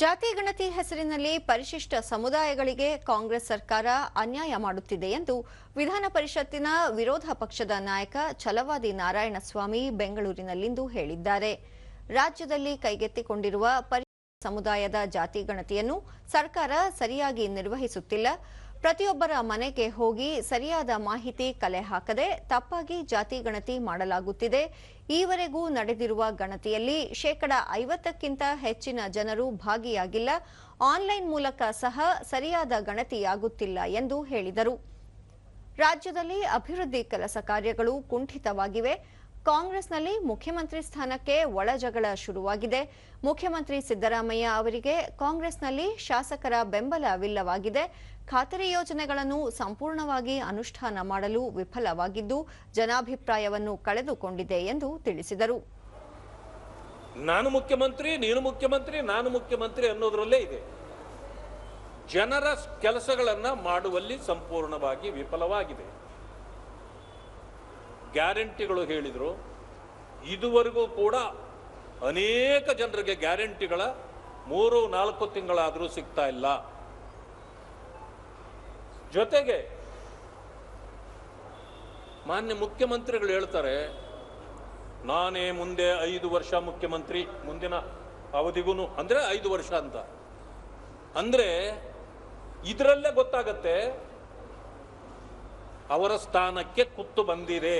ಜಾತಿ ಗಣತಿ ಹೆಸರಿನಲ್ಲಿ ಪರಿಶಿಷ್ಟ ಸಮುದಾಯಗಳಿಗೆ ಕಾಂಗ್ರೆಸ್ ಸರ್ಕಾರ ಅನ್ಯಾಯ ಮಾಡುತ್ತಿದೆ ಎಂದು ವಿಧಾನ ಪರಿಷತ್ತಿನ ವಿರೋಧ ಪಕ್ಷದ ನಾಯಕ ಛಲವಾದಿ ನಾರಾಯಣಸ್ವಾಮಿ ಬೆಂಗಳೂರಿನಲ್ಲಿಂದು ಹೇಳಿದ್ದಾರೆ. ರಾಜ್ಯದಲ್ಲಿ ಕೈಗೆತ್ತಿಕೊಂಡಿರುವ ಪರಿಶಿಷ್ಟ ಸಮುದಾಯದ ಜಾತಿ ಗಣತಿಯನ್ನು ಸರ್ಕಾರ ಸರಿಯಾಗಿ ನಿರ್ವಹಿಸುತ್ತಿಲ್ಲ. ಪ್ರತಿಯೊಬ್ಬರ ಮನೆಗೆ ಹೋಗಿ ಸರಿಯಾದ ಮಾಹಿತಿ ಕಲೆ ಹಾಕದೆ ತಪ್ಪಾಗಿ ಜಾತಿ ಗಣತಿ ಮಾಡಲಾಗುತ್ತಿದೆ. ಈವರೆಗೂ ನಡೆದಿರುವ ಗಣತಿಯಲ್ಲಿ ಶೇಕಡ ಐವತ್ತಕ್ಕಿಂತ ಹೆಚ್ಚಿನ ಜನರು ಭಾಗಿಯಾಗಿಲ್ಲ. ಆನ್ಲೈನ್ ಮೂಲಕ ಸಹ ಸರಿಯಾದ ಗಣತಿಯಾಗುತ್ತಿಲ್ಲ ಎಂದು ಹೇಳಿದರು. ರಾಜ್ಯದಲ್ಲಿ ಅಭಿವೃದ್ಧಿ ಕೆಲಸ ಕಾರ್ಯಗಳು ಕುಂಠಿತವಾಗಿವೆ. ಕಾಂಗ್ರೆಸ್ನಲ್ಲಿ ಮುಖ್ಯಮಂತ್ರಿ ಸ್ಥಾನಕ್ಕೆ ಒಳಜಗಳ ಶುರುವಾಗಿದೆ. ಮುಖ್ಯಮಂತ್ರಿ ಸಿದ್ದರಾಮಯ್ಯ ಅವರಿಗೆ ಕಾಂಗ್ರೆಸ್ನಲ್ಲಿ ಶಾಸಕರ ಬೆಂಬಲವಿಲ್ಲವಾಗಿದೆ ಖಾತರಿ ಯೋಜನೆಗಳನ್ನು ಸಂಪೂರ್ಣವಾಗಿ ಅನುಷ್ಠಾನ ಮಾಡಲು ವಿಫಲವಾಗಿದ್ದು, ಜನಾಭಿಪ್ರಾಯವನ್ನು ಕಳೆದುಕೊಂಡಿದೆ ಎಂದು ತಿಳಿಸಿದರು. ನಾನು ಮುಖ್ಯಮಂತ್ರಿ, ನೀನು ಮುಖ್ಯಮಂತ್ರಿ, ನಾನು ಮುಖ್ಯಮಂತ್ರಿ ಅನ್ನೋದರಲ್ಲೇ ಇದೆ. ಜನರ ಕೆಲಸಗಳನ್ನು ಮಾಡುವಲ್ಲಿ ಸಂಪೂರ್ಣವಾಗಿ ವಿಫಲವಾಗಿದೆ. ಗ್ಯಾರಂಟಿಗಳು ಹೇಳಿದರು, ಇದುವರೆಗೂ ಕೂಡ ಅನೇಕ ಜನರಿಗೆ ಗ್ಯಾರಂಟಿಗಳ ಮೂರು, ನಾಲ್ಕು ತಿಂಗಳಾದರೂ ಸಿಗ್ತಾ ಇಲ್ಲ. ಜೊತೆಗೆ ಮಾನ್ಯ ಮುಖ್ಯಮಂತ್ರಿಗಳು ಹೇಳ್ತಾರೆ, ನಾನೇ ಮುಂದೆ ಐದು ವರ್ಷ ಮುಖ್ಯಮಂತ್ರಿ, ಮುಂದಿನ ಅವಧಿಗೂ ಅಂದರೆ ಐದು ವರ್ಷ ಅಂತ. ಅಂದರೆ ಇದರಲ್ಲೇ ಗೊತ್ತಾಗತ್ತೆ ಅವರ ಸ್ಥಾನಕ್ಕೆ ಕುತ್ತು ಬಂದಿದೆ